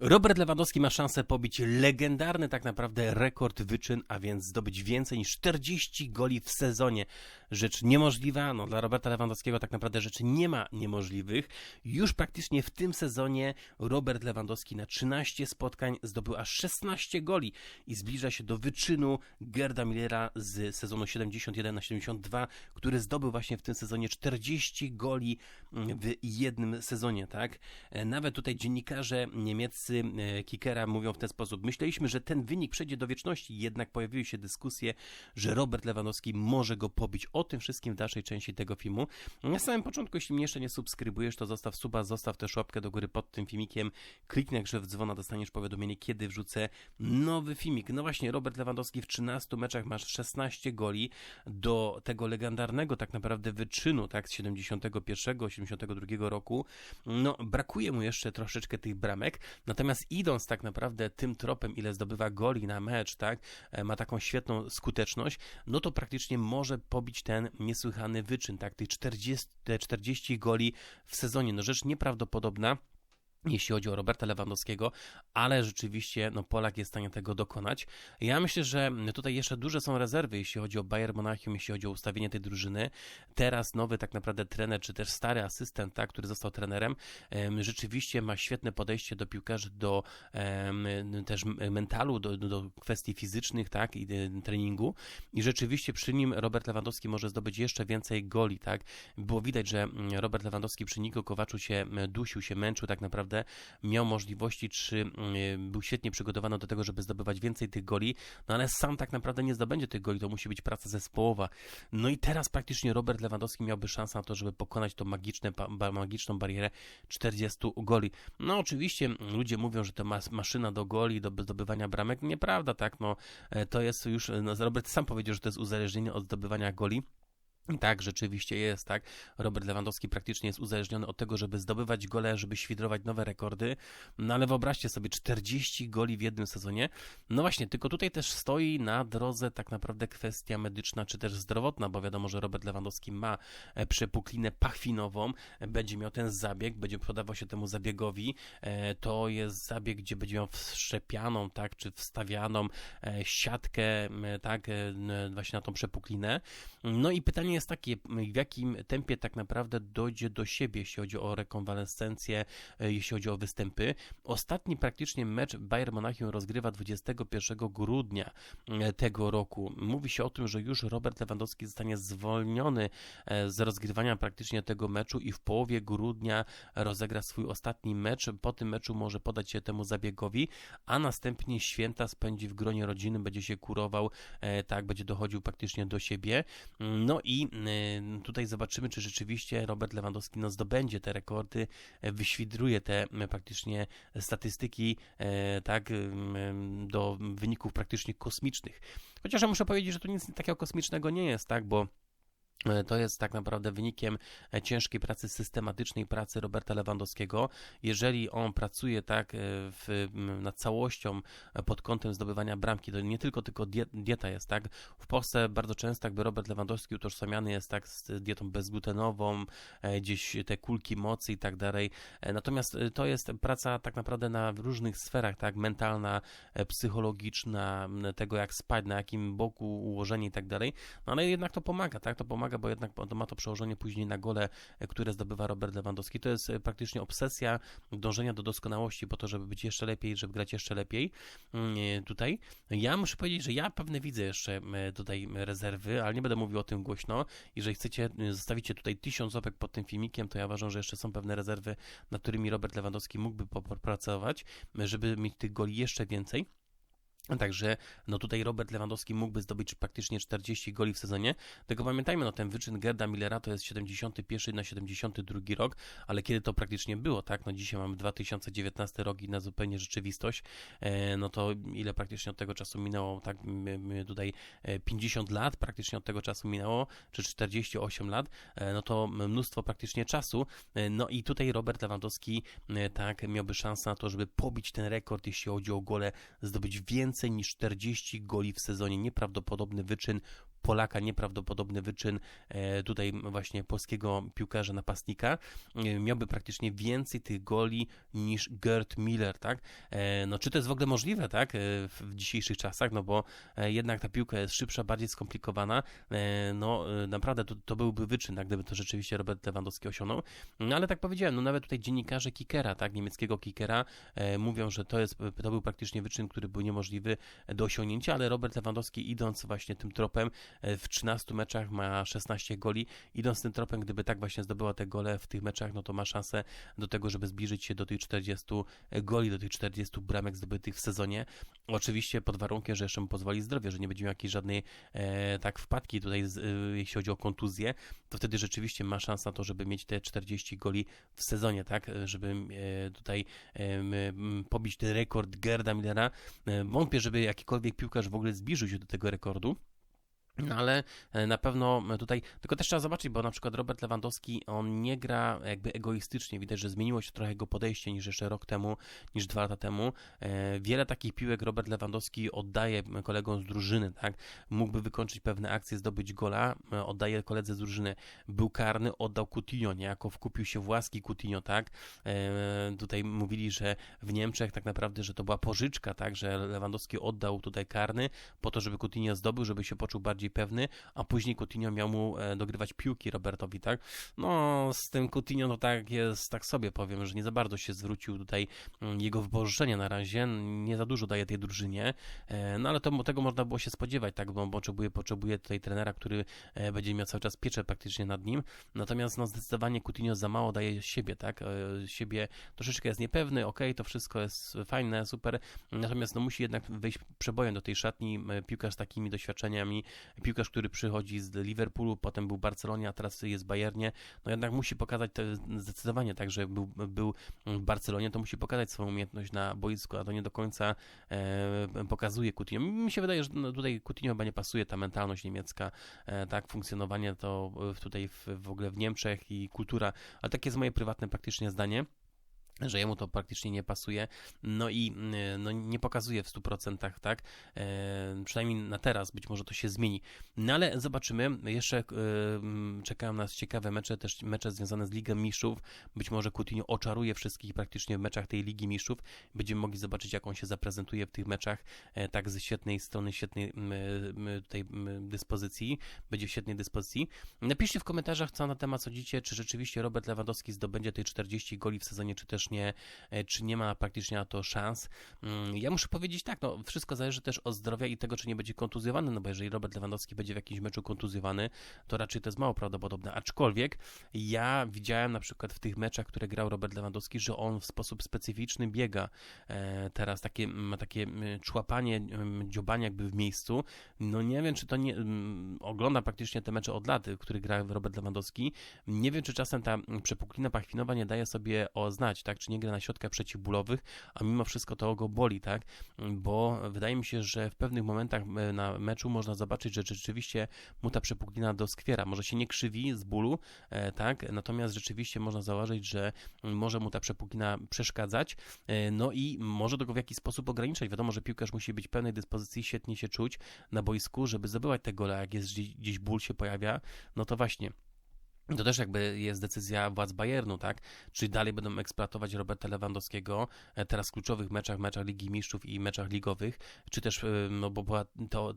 Robert Lewandowski ma szansę pobić legendarny tak naprawdę rekord wyczyn, a więc zdobyć więcej niż 40 goli w sezonie. Rzecz niemożliwa, no dla Roberta Lewandowskiego tak naprawdę rzeczy nie ma niemożliwych. Już praktycznie w tym sezonie Robert Lewandowski na 13 spotkań zdobył aż 16 goli i zbliża się do wyczynu Gerda Millera z sezonu 71 na 72, który zdobył właśnie w tym sezonie 40 goli w jednym sezonie, tak? Nawet tutaj dziennikarze niemieccy e, Kikera mówią w ten sposób. Myśleliśmy, że ten wynik przejdzie do wieczności, jednak pojawiły się dyskusje, że Robert Lewandowski może go pobić. O tym wszystkim w dalszej części tego filmu. Na samym początku, jeśli mnie jeszcze nie subskrybujesz, to zostaw suba, zostaw też łapkę do góry pod tym filmikiem. Kliknij jak w dzwona, dostaniesz powiadomienie, kiedy wrzucę nowy filmik. No właśnie, Robert Lewandowski w 13 meczach masz 16 goli do tego legendarnego tak naprawdę wyczynu, tak, z 71, 72 roku. No, brakuje mu jeszcze troszeczkę tych bramek, Natomiast idąc tak naprawdę tym tropem, ile zdobywa goli na mecz, tak, e, ma taką świetną skuteczność, no to praktycznie może pobić ten niesłychany wyczyn, tak, tych 40, 40 goli w sezonie. No rzecz nieprawdopodobna jeśli chodzi o Roberta Lewandowskiego, ale rzeczywiście no, Polak jest w stanie tego dokonać. Ja myślę, że tutaj jeszcze duże są rezerwy, jeśli chodzi o Bayern Monachium, jeśli chodzi o ustawienie tej drużyny. Teraz nowy tak naprawdę trener, czy też stary asystent, tak, który został trenerem, rzeczywiście ma świetne podejście do piłkarzy, do też mentalu, do, do kwestii fizycznych, tak, i e, treningu. I rzeczywiście przy nim Robert Lewandowski może zdobyć jeszcze więcej goli, tak. Było widać, że Robert Lewandowski przy Niko Kowaczu się dusił, się męczył tak naprawdę naprawdę miał możliwości, czy mm, był świetnie przygotowany do tego, żeby zdobywać więcej tych goli, no ale sam tak naprawdę nie zdobędzie tych goli, to musi być praca zespołowa. No i teraz praktycznie Robert Lewandowski miałby szansę na to, żeby pokonać tą magiczne, magiczną barierę 40 goli. No oczywiście ludzie mówią, że to maszyna do goli, do zdobywania bramek. Nieprawda, tak? No e, to jest już, no, Robert sam powiedział, że to jest uzależnienie od zdobywania goli. Tak, rzeczywiście jest, tak. Robert Lewandowski praktycznie jest uzależniony od tego, żeby zdobywać gole, żeby świdrować nowe rekordy. No ale wyobraźcie sobie 40 goli w jednym sezonie. No właśnie, tylko tutaj też stoi na drodze tak naprawdę kwestia medyczna czy też zdrowotna, bo wiadomo, że Robert Lewandowski ma e, przepuklinę pachwinową, będzie miał ten zabieg, będzie podawał się temu zabiegowi. E, to jest zabieg, gdzie będzie miał wszczepianą, tak, czy wstawianą e, siatkę, tak, właśnie na tą przepuklinę. No i pytanie jest takie, w jakim tempie tak naprawdę dojdzie do siebie, jeśli chodzi o rekonwalescencję, e, jeśli chodzi o występy. Ostatni praktycznie mecz Bayern Monachium rozgrywa 21 grudnia e, tego roku. Mówi się o tym, że już Robert Lewandowski zostanie zwolniony e, z rozgrywania praktycznie tego meczu i w połowie grudnia rozegra swój ostatni mecz. Po tym meczu może podać się temu zabiegowi, a następnie święta spędzi w gronie rodziny, będzie się kurował, tak, będzie dochodził praktycznie do siebie. No i Y, tutaj zobaczymy, czy rzeczywiście Robert Lewandowski no, zdobędzie te rekordy, e, wyświdruje te praktycznie statystyki e, tak do wyników praktycznie kosmicznych. Chociaż ja muszę powiedzieć, że tu nic takiego kosmicznego nie jest, tak, bo to jest tak naprawdę wynikiem e, ciężkiej pracy, systematycznej pracy Roberta Lewandowskiego. Jeżeli on pracuje tak e, w, nad całością pod kątem zdobywania bramki, to nie tylko tylko dieta jest tak. W Polsce bardzo często jakby Robert Lewandowski utożsamiany jest tak z dietą bezglutenową, gdzieś te kulki mocy i tak dalej. Natomiast to jest praca tak naprawdę na różnych sferach, tak, mentalna, psychologiczna, tego jak spać, na jakim boku ułożenie i tak dalej. No ale jednak to pomaga, tak, to pomaga bo jednak ma to przełożenie później na gole, e, które zdobywa Robert Lewandowski. To jest e, praktycznie obsesja dążenia do doskonałości po to, żeby być jeszcze lepiej, żeby grać jeszcze lepiej mm, e, tutaj. Ja muszę powiedzieć, że ja pewne widzę jeszcze tutaj rezerwy, ale nie będę mówił o tym głośno. Jeżeli chcecie, zostawicie tutaj tysiąc łapek pod tym filmikiem, to ja uważam, że jeszcze są pewne rezerwy, nad którymi Robert Lewandowski mógłby popracować, żeby mieć tych goli jeszcze więcej. Także no tutaj Robert Lewandowski mógłby zdobyć praktycznie 40 goli w sezonie. Tylko pamiętajmy, no ten wyczyn Gerda Millera to jest 71 na 72 rok, ale kiedy to praktycznie było, tak? No dzisiaj mamy 2019 rok i na zupełnie rzeczywistość, e, no to ile praktycznie od tego czasu minęło, tak? Tutaj 50 e, lat praktycznie od tego czasu minęło, czy 48 lat, e, no to mnóstwo praktycznie czasu. No i tutaj Robert Lewandowski, tak, miałby szansę na to, żeby pobić ten rekord, jeśli chodzi o gole, zdobyć więcej więcej niż 40 goli w sezonie. Nieprawdopodobny wyczyn Polaka, nieprawdopodobny wyczyn e, tutaj właśnie polskiego piłkarza napastnika, e, miałby praktycznie więcej tych goli niż Gerd Miller, tak? E, no czy to jest w ogóle możliwe, tak? W dzisiejszych czasach, no bo jednak ta piłka jest szybsza, bardziej skomplikowana, no naprawdę to, to byłby wyczyn, tak? gdyby to rzeczywiście Robert Lewandowski osiągnął, no ale tak powiedziałem, no nawet tutaj dziennikarze Kikera, tak? Niemieckiego Kikera e, mówią, że to jest, to był praktycznie wyczyn, który był niemożliwy do osiągnięcia, ale Robert Lewandowski idąc właśnie tym tropem w 13 meczach ma 16 goli, idąc tym tropem, gdyby tak właśnie zdobyła te gole w tych meczach, no to ma szansę do tego, żeby zbliżyć się do tych 40 goli, do tych 40 bramek zdobytych w sezonie. Oczywiście pod warunkiem, że jeszcze mu pozwoli zdrowie, że nie będzie miał jakiejś żadnej e, tak wpadki tutaj, e, jeśli chodzi o kontuzję, to wtedy rzeczywiście ma szansę na to, żeby mieć te 40 goli w sezonie, tak, żeby e, tutaj e, m, pobić ten rekord Gerda Millera. E, wątpię, żeby jakikolwiek piłkarz w ogóle zbliżył się do tego rekordu. No ale e, na pewno tutaj, tylko też trzeba zobaczyć, bo na przykład Robert Lewandowski, on nie gra jakby egoistycznie, widać, że zmieniło się trochę jego podejście niż jeszcze rok temu, niż dwa lata temu. E, wiele takich piłek Robert Lewandowski oddaje kolegom z drużyny, tak? Mógłby wykończyć pewne akcje, zdobyć gola, e, oddaje koledze z drużyny. Był karny, oddał Coutinho, niejako wkupił się w łaski Coutinho, tak? Tutaj mówili, że w Niemczech tak naprawdę, że to była pożyczka, tak? Że Lewandowski oddał tutaj karny po to, żeby Coutinho zdobył, żeby się poczuł bardziej bardziej pewny, a później Coutinho miał mu e, dogrywać piłki Robertowi, tak? No, z tym Coutinho no tak jest, tak sobie powiem, że nie za bardzo się zwrócił tutaj mm, jego wypożyczenie na razie, nie za dużo daje tej drużynie, e, no ale to, tego można było się spodziewać, tak, bo potrzebuje, potrzebuje tutaj trenera, który e, będzie miał cały czas pieczę praktycznie nad nim, natomiast no zdecydowanie Coutinho za mało daje siebie, tak, siebie troszeczkę jest niepewny, ok, to wszystko jest fajne, super, natomiast no musi jednak wejść przebojem do tej szatni, piłkarz z takimi doświadczeniami, piłkarz, który przychodzi z Liverpoolu, potem był w Barcelonie, a teraz jest w Bayernie, no jednak musi pokazać to zdecydowanie tak, że był, był w Barcelonie, to musi pokazać swoją umiejętność na boisku, a to nie do końca e, pokazuje Coutinho. Mi się wydaje, że no, tutaj Coutinho chyba nie pasuje ta mentalność niemiecka, e, tak, funkcjonowanie to tutaj w, w ogóle w Niemczech i kultura, ale takie jest moje prywatne praktycznie zdanie że jemu to praktycznie nie pasuje, no i y, no, nie pokazuje w 100%, tak? E, przynajmniej na teraz, być może to się zmieni. No ale zobaczymy. Jeszcze e, czekają nas ciekawe mecze, też mecze związane z Ligą Mistrzów. Być może Coutinho oczaruje wszystkich praktycznie w meczach tej Ligi Mistrzów. Będziemy mogli zobaczyć, jak on się zaprezentuje w tych meczach, e, tak ze świetnej strony, świetnej tutaj dyspozycji. Będzie w świetnej dyspozycji. Napiszcie w komentarzach, co na temat sądzicie, czy rzeczywiście Robert Lewandowski zdobędzie tej 40 goli w sezonie, czy też e, czy nie ma praktycznie na to szans. Mm, ja muszę powiedzieć tak, no wszystko zależy też od zdrowia i tego, czy nie będzie kontuzjowany, no bo jeżeli Robert Lewandowski będzie w jakimś meczu kontuzjowany, to raczej to jest mało prawdopodobne, aczkolwiek ja widziałem na przykład w tych meczach, które grał Robert Lewandowski, że on w sposób specyficzny biega. E, teraz, takie, ma takie człapanie, dziobanie jakby w miejscu, no nie wiem, czy to nie, ogląda praktycznie te mecze od lat, które gra Robert Lewandowski, nie wiem, czy czasem ta przepuklina pachwinowa nie daje sobie oznać, tak, czy nie gra na środkach przeciwbólowych, a mimo wszystko to go boli, tak, bo wydaje mi się, że w pewnych momentach e, na meczu można zobaczyć, że rzeczywiście mu ta przepuklina doskwiera, może się nie krzywi z bólu, e, tak, natomiast rzeczywiście można zauważyć, że może mu ta przepuklina przeszkadzać, e, no i może go w jakiś sposób ograniczać. Wiadomo, że piłkarz musi być pełnej dyspozycji, świetnie się czuć na boisku, żeby zdobywać te gole, jak jest gdzieś ból się pojawia, no to właśnie to też jakby jest decyzja władz Bayernu, tak? Czyli dalej będą eksploatować Roberta Lewandowskiego e, teraz w kluczowych meczach, meczach Ligi Mistrzów i meczach ligowych, czy też, e, no bo była to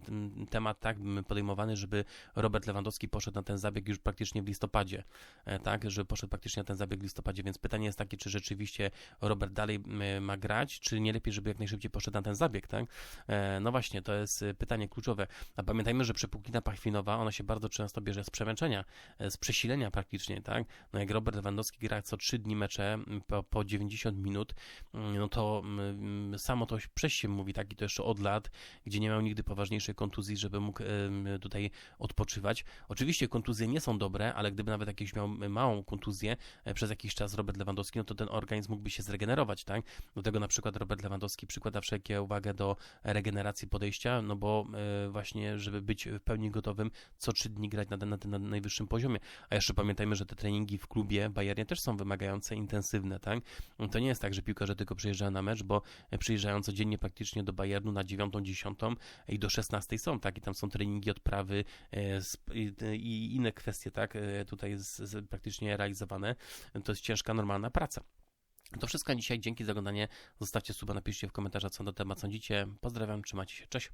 temat tak podejmowany, żeby Robert Lewandowski poszedł na ten zabieg już praktycznie w listopadzie, e, tak? Żeby poszedł praktycznie na ten zabieg w listopadzie, więc pytanie jest takie, czy rzeczywiście Robert dalej ma grać, czy nie lepiej, żeby jak najszybciej poszedł na ten zabieg, tak? No właśnie, to jest pytanie kluczowe. A pamiętajmy, że przepuklina pachwinowa, ona się bardzo często bierze z przemęczenia, z przesilenia praktycznie, tak? No jak Robert Lewandowski gra co 3 dni mecze po, po 90 minut, no to samo to przez się mówi, tak? I to jeszcze od lat, gdzie nie miał nigdy poważniejszej kontuzji, żeby mógł tutaj odpoczywać. Oczywiście kontuzje nie są dobre, ale gdyby nawet jakieś miał małą kontuzję e, przez jakiś czas Robert Lewandowski, no to ten organizm mógłby się zregenerować, tak? Do tego na przykład Robert Lewandowski przykłada wszelkie uwagę do regeneracji podejścia, no bo e, właśnie, żeby być w pełni gotowym, co 3 dni grać na, na, na najwyższym poziomie. A jeszcze Jeszcze pamiętajmy, że te treningi w klubie Bayernie też są wymagające, intensywne, tak? To nie jest tak, że piłkarze tylko przyjeżdżają na mecz, bo przyjeżdżają codziennie praktycznie do Bayernu na 9, 10 i do 16 są, tak? I tam są treningi, odprawy e, i, inne kwestie, tak? E, Tutaj z, praktycznie realizowane. To jest ciężka, normalna praca. To wszystko na dzisiaj. Dzięki za oglądanie. Zostawcie suba, napiszcie w komentarzach, co na temat sądzicie. Pozdrawiam, trzymajcie się. Cześć.